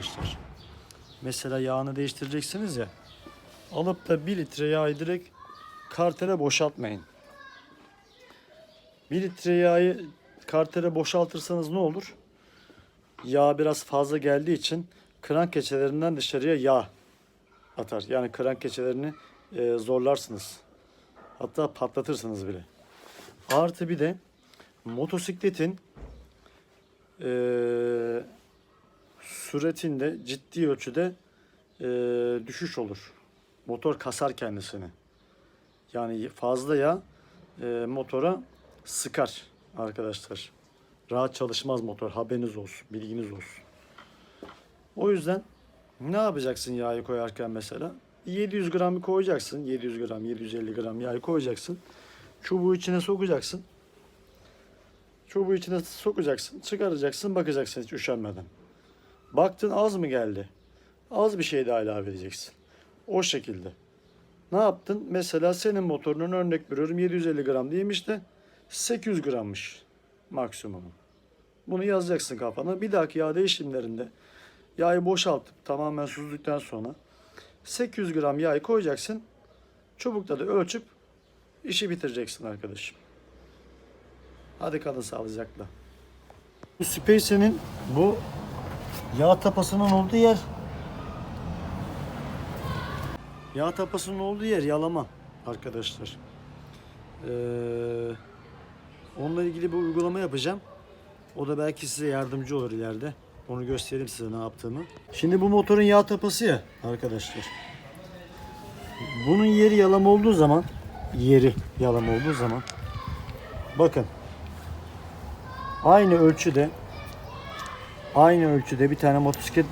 arkadaşlar. Mesela yağını değiştireceksiniz ya. Alıp da 1 litre yağı direkt kartere boşaltmayın. 1 litre yağı kartere boşaltırsanız ne olur? Yağ biraz fazla geldiği için krank keçelerinden dışarıya yağ atar. Yani krank keçelerini e, zorlarsınız. Hatta patlatırsınız bile. Artı bir de motosikletin e, süretinde ciddi ölçüde e, düşüş olur. Motor kasar kendisini. Yani fazla yağ e, motora sıkar arkadaşlar. Rahat çalışmaz motor. Haberiniz olsun, bilginiz olsun. O yüzden ne yapacaksın yağı koyarken mesela? 700 gram koyacaksın. 700 gram, 750 gram yağı koyacaksın. Çubuğu içine sokacaksın. Çubuğu içine sokacaksın. Çıkaracaksın. Bakacaksın hiç üşenmeden. Baktın az mı geldi? Az bir şey daha ilave edeceksin. O şekilde. Ne yaptın? Mesela senin motorunun örnek veriyorum 750 gram değilmiş de 800 grammış maksimumu. Bunu yazacaksın kafana. Bir dahaki yağ değişimlerinde yağı boşaltıp tamamen süzdükten sonra 800 gram yağı koyacaksın. Çubukta da ölçüp işi bitireceksin arkadaşım. Hadi kalın sağlıcakla. Space'nin bu yağ tapasının olduğu yer yağ tapasının olduğu yer yalama arkadaşlar. Ee, onunla ilgili bir uygulama yapacağım. O da belki size yardımcı olur ileride. Onu göstereyim size ne yaptığımı. Şimdi bu motorun yağ tapası ya arkadaşlar. Bunun yeri yalama olduğu zaman yeri yalama olduğu zaman bakın aynı ölçüde aynı ölçüde bir tane motosiklet